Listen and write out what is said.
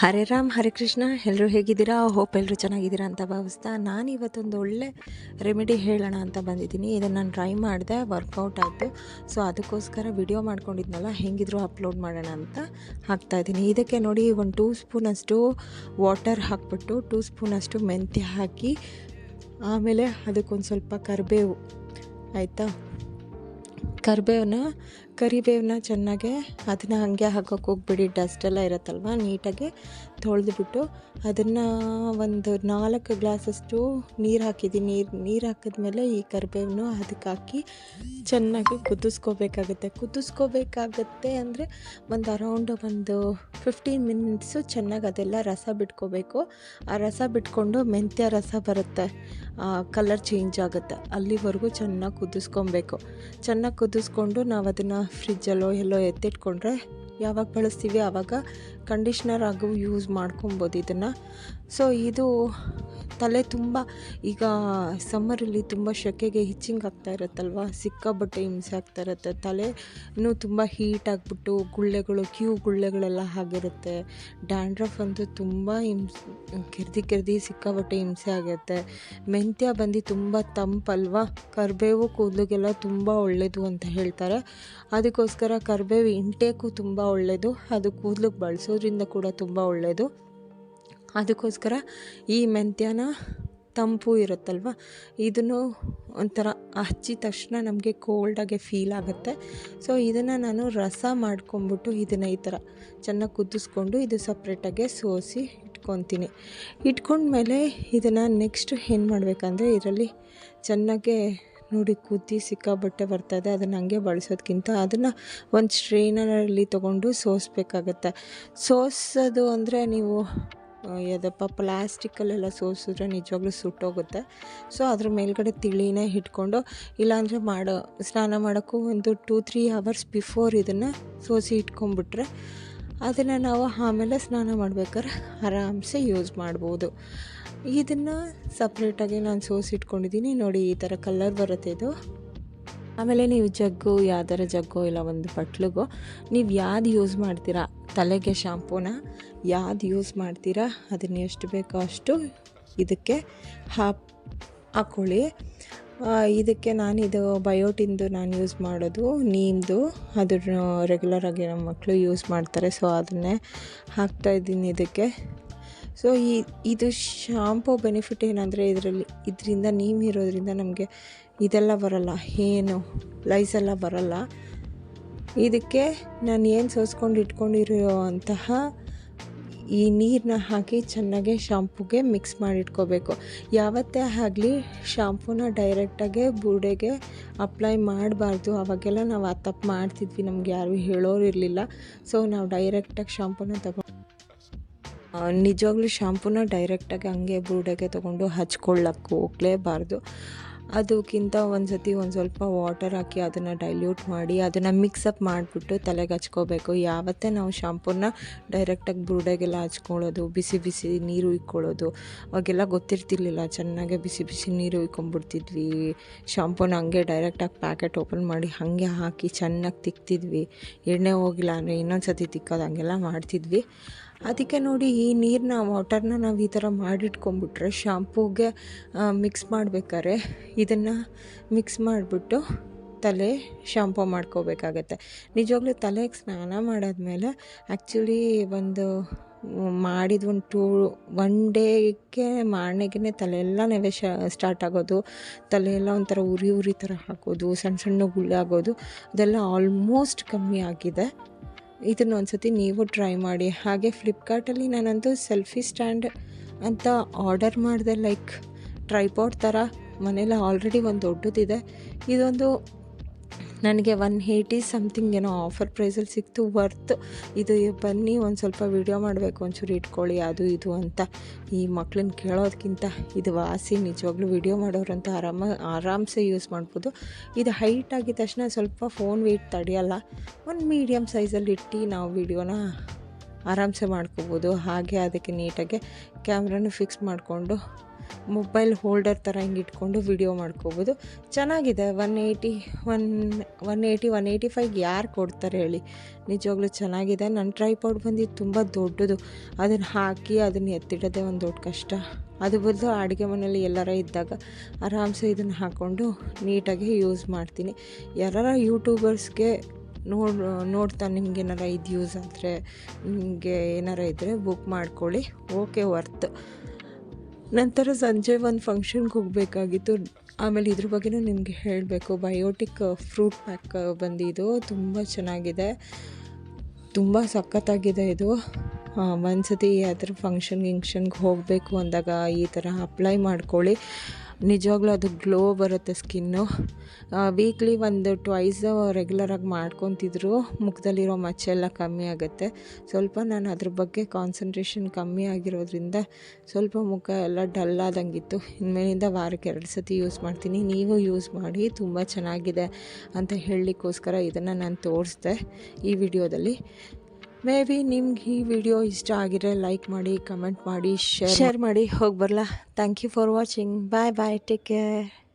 ಹರೇ ರಾಮ್, ಹರೇ ಕೃಷ್ಣ. ಎಲ್ಲರೂ ಹೇಗಿದ್ದೀರಾ? ಹೋಪ್ ಎಲ್ಲರೂ ಚೆನ್ನಾಗಿದ್ದೀರಾ ಅಂತ ಭಾವಿಸ್ತಾ ನಾನು ಇವತ್ತೊಂದು ಒಳ್ಳೆ ರೆಮಿಡಿ ಹೇಳೋಣ ಅಂತ ಬಂದಿದ್ದೀನಿ. ಇದನ್ನು ನಾನು ಟ್ರೈ ಮಾಡಿದೆ ವರ್ಕೌಟ್ ಆಯಿತು. ಸೊ ಅದಕ್ಕೋಸ್ಕರ ವಿಡಿಯೋ ಮಾಡ್ಕೊಂಡಿದ್ನಲ್ಲ, ಹೆಂಗಿದ್ರು ಅಪ್ಲೋಡ್ ಮಾಡೋಣ ಅಂತ ಹಾಕ್ತಾಯಿದ್ದೀನಿ ಇದಕ್ಕೆ ನೋಡಿ ಒಂದು ಟೂ ಸ್ಪೂನಷ್ಟು ವಾಟರ್ ಹಾಕ್ಬಿಟ್ಟು ಟೂ ಸ್ಪೂನಷ್ಟು ಮೆಂತ್ಯ ಹಾಕಿ, ಆಮೇಲೆ ಅದಕ್ಕೊಂದು ಸ್ವಲ್ಪ ಕರಿಬೇವು, ಆಯಿತಾ? ಕರಿಬೇವನ್ನ ಕರಿಬೇವನ್ನ ಚೆನ್ನಾಗೆ ಅದನ್ನು ಹಾಗೆ ಹಾಕೋಕೆ ಹೋಗ್ಬಿಡಿ ಡಸ್ಟೆಲ್ಲ ಇರುತ್ತಲ್ವ ನೀಟಾಗಿ ತೊಳೆದ್ಬಿಟ್ಟು ಅದನ್ನು ಒಂದು ನಾಲ್ಕು ಗ್ಲಾಸಷ್ಟು ನೀರು ಹಾಕಿದ್ದೀನಿ. ನೀರು ನೀರು ಹಾಕಿದ್ಮೇಲೆ ಈ ಕರಿಬೇವನ್ನು ಅದಕ್ಕೆ ಹಾಕಿ ಚೆನ್ನಾಗಿ ಕುದಿಸ್ಕೋಬೇಕಾಗುತ್ತೆ. ಕುದಿಸ್ಕೋಬೇಕಾಗತ್ತೆ ಅಂದರೆ ಒಂದು ಅರೌಂಡ್ ಒಂದು ಫಿಫ್ಟೀನ್ ಮಿನಿಟ್ಸು ಚೆನ್ನಾಗಿ ಅದೆಲ್ಲ ರಸ ಬಿಟ್ಕೋಬೇಕು. ಆ ರಸ ಬಿಟ್ಕೊಂಡು ಮೆಂತ್ಯ ರಸ ಬರುತ್ತೆ. ಕಲರ್ ಚೇಂಜ್ ಆಗುತ್ತೆ. ಅಲ್ಲಿವರೆಗೂ ಚೆನ್ನಾಗಿ ಕುದಿಸ್ಕೊಬೇಕು. ಚೆನ್ನಾಗಿ ಕುದಿಸ್ಕೊಂಡು ನಾವು ಅದನ್ನು ಫ್ರಿಜ್ಜಲ್ಲೋ ಎಲ್ಲೋ ಎತ್ತಿಟ್ಕೊಂಡ್ರೆ ಯಾವಾಗ ಬಳಸ್ತೀವಿ ಆವಾಗ ಕಂಡೀಷ್ನರ್ ಆಗು ಯೂಸ್ ಮಾಡ್ಕೊಬೋದು ಇದನ್ನು. ಸೊ ಇದು ತಲೆ ತುಂಬ, ಈಗ ಸಮ್ಮರಲ್ಲಿ ತುಂಬ ಸೆಕೆಗೆ ಹಿಚ್ಚಿಂಗ್ ಆಗ್ತಾ ಇರುತ್ತಲ್ವ? ಸಿಕ್ಕಾಬಟ್ಟೆ ಹಿಂಸೆ ಆಗ್ತಾ ಇರುತ್ತೆ. ತಲೆನೂ ತುಂಬ ಹೀಟ್ ಆಗಿಬಿಟ್ಟು, ಗುಳ್ಳೆಗಳು, ಕ್ಯೂ ಗುಳ್ಳೆಗಳೆಲ್ಲ ಆಗಿರುತ್ತೆ. ಡ್ಯಾಂಡ್ರಫ್ ಅಂತೂ ತುಂಬ ಹಿಂಸ್, ಕೆರ್ದಿ ಕೆರ್ದಿ ಸಿಕ್ಕಾಬಟ್ಟೆ ಹಿಂಸೆ ಆಗುತ್ತೆ. ಮೆಂತ್ಯ ಬಂದು ತುಂಬ ತಂಪಲ್ವ? ಕರಿಬೇವು ಕೂದಲಿಗೆಲ್ಲ ತುಂಬ ಒಳ್ಳೆಯದು ಅಂತ ಹೇಳ್ತಾರೆ. ಅದಕ್ಕೋಸ್ಕರ ಕರಿಬೇವು ಇಂಟೇಕು ತುಂಬ ಒಳ್ಳೆಯದು ಅದು ಕೂದಲಿಗೆ ಬಳಸೋದ್ರಿಂದ ಕೂಡ ತುಂಬ ಒಳ್ಳೆಯದು ಅದಕ್ಕೋಸ್ಕರ ಈ ಮೆಂತ್ಯನ ತಂಪು ಇರುತ್ತಲ್ವ? ಇದನ್ನು ಒಂಥರ ಹಚ್ಚಿದ ತಕ್ಷಣ ನಮಗೆ ಕೋಲ್ಡಾಗೆ ಫೀಲ್ ಆಗುತ್ತೆ. ಸೊ ಇದನ್ನು ನಾನು ರಸ ಮಾಡ್ಕೊಂಬಿಟ್ಟು ಇದನ್ನು ಈ ಥರ ಚೆನ್ನಾಗಿ ಕುದಿಸ್ಕೊಂಡು ಇದು ಸಪ್ರೇಟಾಗೆ ಸೋಸಿ ಇಟ್ಕೊತೀನಿ. ಇಟ್ಕೊಂಡ್ಮೇಲೆ ಇದನ್ನು ನೆಕ್ಸ್ಟ್ ಏನು ಮಾಡಬೇಕಂದ್ರೆ ಇದರಲ್ಲಿ ಚೆನ್ನಾಗೆ ನೋಡಿ ಕುದಿ ಸಿಕ್ಕಾಬಟ್ಟೆ ಬರ್ತದೆ, ಅದನ್ನು ಹಂಗೆ ಬಳಸೋದಕ್ಕಿಂತ ಅದನ್ನು ಒಂದು ಸ್ಟ್ರೈನರಲ್ಲಿ ತೊಗೊಂಡು ಸೋಸಬೇಕಾಗತ್ತೆ. ಸೋಸೋದು ಅಂದರೆ ನೀವು ಯಾವುದಪ್ಪ ಪ್ಲ್ಯಾಸ್ಟಿಕಲ್ಲೆಲ್ಲ ಸೋಸಿದ್ರೆ ನಿಜವಾಗ್ಲೂ ಸುಟ್ಟೋಗುತ್ತೆ. ಸೊ ಅದ್ರ ಮೇಲ್ಗಡೆ ತಿಳಿನೇ ಇಟ್ಕೊಂಡು, ಇಲ್ಲಾಂದರೆ ಮಾಡೋ, ಸ್ನಾನ ಮಾಡೋಕ್ಕೂ ಒಂದು ಟೂ ತ್ರೀ ಅವರ್ಸ್ ಬಿಫೋರ್ ಇದನ್ನು ಸೋಸಿ ಇಟ್ಕೊಂಡ್ಬಿಟ್ರೆ, ಅದನ್ನು ನಾವು ಆಮೇಲೆ ಸ್ನಾನ ಮಾಡ್ಬೇಕಾದ್ರೆ ಆರಾಮ್ಸೆ ಯೂಸ್ ಮಾಡ್ಬೋದು. ಇದನ್ನು ಸಪ್ರೇಟಾಗಿ ನಾನು ಸೋಸಿ ಇಟ್ಕೊಂಡಿದ್ದೀನಿ. ನೋಡಿ, ಈ ಥರ ಕಲರ್ ಬರುತ್ತೆ ಇದು. ಆಮೇಲೆ ನೀವು ಜಗ್ಗು, ಯಾವ್ದಾರ ಜಗ್ಗು, ಇಲ್ಲ ಒಂದು ಬಟ್ಲಿಗೋ, ನೀವು ಯಾವ್ದು ಯೂಸ್ ಮಾಡ್ತೀರಾ ತಲೆಗೆ ಶಾಂಪೂನ ಯಾವ್ದು ಯೂಸ್ ಮಾಡ್ತೀರಾ, ಅದನ್ನು ಎಷ್ಟು ಬೇಕೋ ಅಷ್ಟು ಇದಕ್ಕೆ ಹಾಪ್ ಹಾಕ್ಕೊಳ್ಳಿ ಇದಕ್ಕೆ ನಾನಿದು ಬಯೋಟಿಂದು ನಾನು ಯೂಸ್ ಮಾಡೋದು, ನೀಮ್ದು ಅದನ್ನು ರೆಗ್ಯುಲರಾಗಿ ನಮ್ಮ ಮಕ್ಕಳು ಯೂಸ್ ಮಾಡ್ತಾರೆ ಸೊ ಅದನ್ನೇ ಹಾಕ್ತಾಯಿದ್ದೀನಿ ಇದಕ್ಕೆ. ಸೊ ಈ, ಇದು ಶಾಂಪೂ ಬೆನಿಫಿಟ್ ಏನಂದರೆ ಇದರಲ್ಲಿ, ಇದರಿಂದ ನೀಮ್ ಇರೋದ್ರಿಂದ ನಮಗೆ ಇದೆಲ್ಲ ಬರಲ್ಲ, ಏನು, ಲೈಸ್ ಬರಲ್ಲ. ಇದಕ್ಕೆ ನಾನು ಏನು ಸೋಸ್ಕೊಂಡು ಇಟ್ಕೊಂಡಿರೋ ಅಂತಹ ಈ ನೀರನ್ನ ಹಾಕಿ ಚೆನ್ನಾಗಿ ಶಾಂಪೂಗೆ ಮಿಕ್ಸ್ ಮಾಡಿಟ್ಕೋಬೇಕು ಯಾವತ್ತೇ ಆಗಲಿ ಶಾಂಪೂನ ಡೈರೆಕ್ಟಾಗೆ ಬೂಡೆಗೆ ಅಪ್ಲೈ ಮಾಡಬಾರ್ದು. ಅವಾಗೆಲ್ಲ ನಾವು ಆ ತಪ್ಪು ಮಾಡ್ತಿದ್ವಿ. ನಮ್ಗೆ ಯಾರು ಹೇಳೋರು ಇರಲಿಲ್ಲ. ಸೊ ನಾವು ಡೈರೆಕ್ಟಾಗಿ ಶಾಂಪೂನ ತಗೊಂಡು ನಿಜವಾಗ್ಲೂ ಶಾಂಪೂನ ಡೈರೆಕ್ಟಾಗಿ ಹಂಗೆ ಬೂಡೆಗೆ ತೊಗೊಂಡು ಹಚ್ಕೊಳ್ಳೋಕ್ಕೆ ಹೋಗಲೇಬಾರ್ದು. ಅದಕ್ಕಿಂತ ಒಂದು ಸತಿ ಒಂದು ಸ್ವಲ್ಪ ವಾಟರ್ ಹಾಕಿ ಅದನ್ನು ಡೈಲ್ಯೂಟ್ ಮಾಡಿ ಅದನ್ನು ಮಿಕ್ಸಪ್ ಮಾಡಿಬಿಟ್ಟು ತಲೆಗೆ ಹಚ್ಕೋಬೇಕು. ಯಾವತ್ತೇ ನಾವು ಶಾಂಪೂನ ಡೈರೆಕ್ಟಾಗಿ ಬುರುಡೆಗೆಲ್ಲ ಹಚ್ಕೊಳ್ಳೋದು, ಬಿಸಿ ಬಿಸಿ ನೀರು ಇಕ್ಕೊಳ್ಳೋದು ಅವಾಗೆಲ್ಲ ಗೊತ್ತಿರ್ತಿರ್ಲಿಲ್ಲ ಚೆನ್ನಾಗೆ ಬಿಸಿ ಬಿಸಿ ನೀರು ಇಕ್ಕೊಂಬಿಡ್ತಿದ್ವಿ ಶಾಂಪೂನ ಹಂಗೆ ಡೈರೆಕ್ಟಾಗಿ ಪ್ಯಾಕೆಟ್ ಓಪನ್ ಮಾಡಿ ಹಾಗೆ ಹಾಕಿ ಚೆನ್ನಾಗಿ ತಿಕ್ತಿದ್ವಿ. ಎಣ್ಣೆ ಹೋಗಿಲ್ಲ ಅಂದರೆ ಇನ್ನೊಂದು ಸತಿ ತಿಕ್ಕೋದು ಹಂಗೆಲ್ಲ ಮಾಡ್ತಿದ್ವಿ. ಅದಕ್ಕೆ ನೋಡಿ ಈ ನೀರನ್ನ ವಾಟರ್ನ ನಾವು ಈ ಥರ ಮಾಡಿಟ್ಕೊಂಡ್ಬಿಟ್ರೆ ಶಾಂಪೂಗೆ ಮಿಕ್ಸ್ ಮಾಡಬೇಕಾದ್ರೆ ಇದನ್ನು ಮಿಕ್ಸ್ ಮಾಡಿಬಿಟ್ಟು ತಲೆ ಶಾಂಪೂ ಮಾಡ್ಕೋಬೇಕಾಗತ್ತೆ. ನಿಜವಾಗ್ಲೂ ತಲೆಗೆ ಸ್ನಾನ ಮಾಡಾದ್ಮೇಲೆ ಆ್ಯಕ್ಚುಲಿ ಒಂದು, ಮಾಡಿದ ಒಂದು ಟೂ ಒನ್ ಡೇಗೆ ಮಾರನೆಗೆ ತಲೆಯೆಲ್ಲ ನೆವೆ ಸ್ಟಾರ್ಟ್ ಆಗೋದು. ತಲೆಯೆಲ್ಲ ಒಂಥರ ಉರಿ ಉರಿ ಥರ ಹಾಕೋದು, ಸಣ್ಣ ಸಣ್ಣ ಗುಳ್ಳೆ ಆಗೋದು. ಅದೆಲ್ಲ ಆಲ್ಮೋಸ್ಟ್ ಕಮ್ಮಿ ಆಗಿದೆ. ಇದನ್ನು ಒಂದು ಸತಿ ನೀವು ಟ್ರೈ ಮಾಡಿ. ಹಾಗೆ ಫ್ಲಿಪ್ಕಾರ್ಟಲ್ಲಿ ನಾನಂತೂ ಸೆಲ್ಫಿ ಸ್ಟ್ಯಾಂಡ್ ಅಂತ ಆರ್ಡರ್ ಮಾಡಿದೆ ಲೈಕ್ ಟ್ರೈಪಾಡ್ ಥರ ಮನೇಲಿ ಆಲ್ರೆಡಿ ಒಂದು ದೊಡ್ಡದಿದೆ. ಇದೊಂದು ನನಗೆ ಒನ್ ಏಯ್ಟಿ ಸಮಥಿಂಗ್ ಏನೋ ಆಫರ್ ಪ್ರೈಸಲ್ಲಿ ಸಿಕ್ತು ವರ್ತ್ ಇದು ಬನ್ನಿ, ಒಂದು ಸ್ವಲ್ಪ ವೀಡಿಯೋ ಮಾಡಬೇಕು, ಒಂಚೂರು ಇಟ್ಕೊಳ್ಳಿ, ಅದು ಇದು ಅಂತ. ಈ ಮಕ್ಳನ್ನ ಕೇಳೋದಕ್ಕಿಂತ ಇದು ವಾಸಿ, ನಿಜವಾಗ್ಲೂ ವೀಡಿಯೋ ಮಾಡೋರಂತ ಆರಾಮ, ಆರಾಮ್ಸೆ ಯೂಸ್ ಮಾಡ್ಬೋದು. ಇದು ಹೈಟ್ ಆಗಿದ ತಕ್ಷಣ ಸ್ವಲ್ಪ ಫೋನ್ ವೆಯ್ಟ್ ತಡೆಯಲ್ಲ, ಒಂದು ಮೀಡಿಯಮ್ ಸೈಜಲ್ಲಿ ಇಟ್ಟು ನಾವು ವೀಡಿಯೋನ ಆರಾಮ್ಸೆ ಮಾಡ್ಕೋಬೋದು. ಹಾಗೆ ಅದಕ್ಕೆ ನೀಟಾಗಿ ಕ್ಯಾಮ್ರಾನು ಫಿಕ್ಸ್ ಮಾಡಿಕೊಂಡು ಮೊಬೈಲ್ ಹೋಲ್ಡರ್ ಥರ ಹಿಂಗೆ ಇಟ್ಕೊಂಡು ವಿಡಿಯೋ ಮಾಡ್ಕೋಬೋದು. ಚೆನ್ನಾಗಿದೆ. One eighty, one one eighty one eighty five ಯಾರು ಕೊಡ್ತಾರೆ ಹೇಳಿ. ನಿಜವಾಗ್ಲೂ ಚೆನ್ನಾಗಿದೆ. ನನ್ನ ಟ್ರೈಪಾಡ್ ಬಂದಿದ್ದು ತುಂಬ ದೊಡ್ಡದು. ಅದನ್ನು ಹಾಕಿ ಅದನ್ನು ಎತ್ತಿಡೋದೇ ಒಂದು ದೊಡ್ಡ ಕಷ್ಟ. ಅದು ಬದಲು ಅಡುಗೆ ಮನೇಲಿ ಎಲ್ಲರ ಇದ್ದಾಗ ಆರಾಮ್ಸೆ ಇದನ್ನು ಹಾಕ್ಕೊಂಡು ನೀಟಾಗಿ ಯೂಸ್ ಮಾಡ್ತೀನಿ. ಯಾರ ಯೂಟ್ಯೂಬರ್ಸ್ಗೆ ನೋಡ್, ನೋಡ್ತಾ ನಿಮ್ಗೆ ಏನಾರ ಇದು ಯೂಸ್ ಆದರೆ, ನಿಮಗೆ ಏನಾರ ಇದ್ದರೆ ಬುಕ್ ಮಾಡ್ಕೊಳ್ಳಿ. ಓಕೆ ವರ್ತ್ ನಂತರ ಸಂಜೆ ಒಂದು ಫಂಕ್ಷನ್ಗೆ ಹೋಗಬೇಕಾಗಿತ್ತು. ಆಮೇಲೆ ಇದ್ರ ಬಗ್ಗೆನೂ ನಿಮಗೆ ಹೇಳಬೇಕು. ಬಯೋಟಿಕ್ ಫ್ರೂಟ್ ಪ್ಯಾಕ್ ಬಂದಿದ್ದು. ತುಂಬ ಚೆನ್ನಾಗಿದೆ. ತುಂಬ ಸಖತ್ತಾಗಿದೆ ಇದು. ಒಂದ್ಸತಿ ಯಾವ್ದಾರು ಫಂಕ್ಷನ್ ಗಿಂಕ್ಷನ್ಗೆ ಹೋಗಬೇಕು ಅಂದಾಗ ಈ ಥರ ಅಪ್ಲೈ ಮಾಡ್ಕೊಳ್ಳಿ. ನಿಜವಾಗ್ಲೂ ಅದು ಗ್ಲೋ ಬರುತ್ತೆ ಸ್ಕಿನ್ನು ವೀಕ್ಲಿ ಒಂದು ಟ್ವೈಸ್ ರೆಗ್ಯುಲರಾಗಿ ಮಾಡ್ಕೊತಿದ್ರು. ಮುಖದಲ್ಲಿರೋ ಮಚ್ಚೆಲ್ಲ ಕಮ್ಮಿ ಆಗುತ್ತೆ. ಸ್ವಲ್ಪ ನಾನು ಅದ್ರ ಬಗ್ಗೆ ಕಾನ್ಸಂಟ್ರೇಷನ್ ಕಮ್ಮಿ ಆಗಿರೋದ್ರಿಂದ ಸ್ವಲ್ಪ ಮುಖ ಎಲ್ಲ ಡಲ್ ಆದಂಗಿತ್ತು. ಇನ್ಮೇಲಿಂದ ವಾರಕ್ಕೆ ಎರಡು ಸತಿ ಯೂಸ್ ಮಾಡ್ತೀನಿ. ನೀವು ಯೂಸ್ ಮಾಡಿ ತುಂಬ ಚೆನ್ನಾಗಿದೆ ಅಂತ ಹೇಳಲಿಕ್ಕೋಸ್ಕರ ಇದನ್ನು ನಾನು ತೋರಿಸ್ದೆ ಈ ವಿಡಿಯೋದಲ್ಲಿ. ಮೇ ಬಿ ನಿಮ್ಗೆ ಈ ವಿಡಿಯೋ ಇಷ್ಟ ಆಗಿದ್ರೆ ಲೈಕ್ ಮಾಡಿ ಕಮೆಂಟ್ ಮಾಡಿ ಶೇರ್ ಶೇರ್ ಮಾಡಿ, ಹೋಗಿ ಬರಲಾ. Thank you for watching bye bye take care